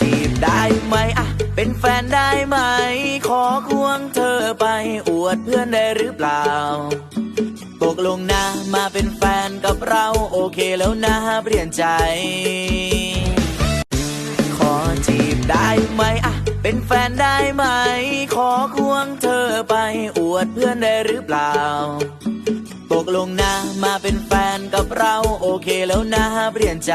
จีบได้ไหมอะเป็นแฟนได้ไหม ขอควงเธอไปอวดเพื่อนได้หรือเปล่าตกลงนะมาเป็นแฟนกับเราโอเคแล้วนะเปลี่ยนใจ ขอจีบได้ไหมอะเป็นแฟนได้ไหม ขอควงเธอไปอวดเพื่อนได้หรือเปล่าตกลงนะมาเป็นแฟนกับเราโอเคแล้วนะเปลี่ยนใจ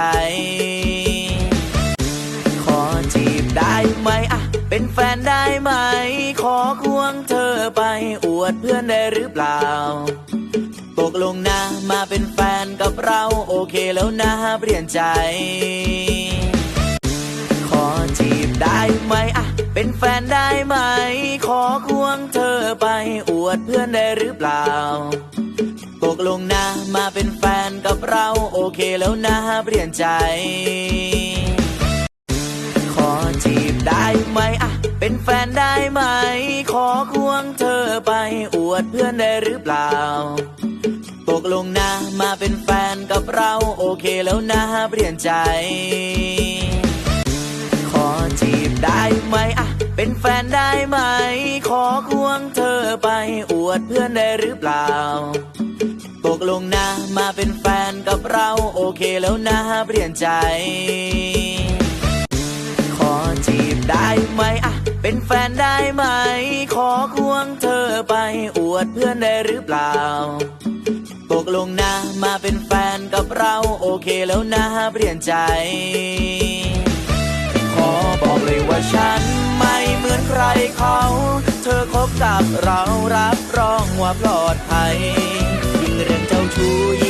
ได้ไหมอะเป็นแฟนได้ไหม ขอควงเธอไปอวดเพื่อนได้หรือเปล่า ตกลงนะมาเป็นแฟนกับเราโอเคแล้วนะเปลี่ยนใจ ขอจีบได้ไหมอะเป็นแฟนได้ไหม ขอควงเธอไปอวดเพื่อนได้หรือเปล่า ตกลงนะมาเป็นแฟนกับเราโอเคแล้วนะเปลี่ยนใจ ได้ไหมอะเป็นแฟนได้ไหม ขอควงเธอไปอวดเพื่อนได้หรือเปล่า ตกลงนะมาเป็นแฟนกับเราโอเคแล้วนะเปลี่ยนใจ ขอจีบได้ไหมอะเป็นแฟนได้ไหม ขอควงเธอไปอวดเพื่อนได้หรือเปล่า ตกลงนะมาเป็นแฟนกับเราโอเคแล้วนะเปลี่ยนใจ เป็นแฟนได้ไหม ขอควงเธอไปอวดเพื่อนได้หรือเปล่าตกลงนะมาเป็นแฟนกับเราโอเคแล้วนะเปลี่ยนใจ ขอบอกเลยว่าฉันไม่เหมือนใครเขา เธอคบกับเรารับรองว่าปลอดภัยยิ่งเรื่องเจ้าชู้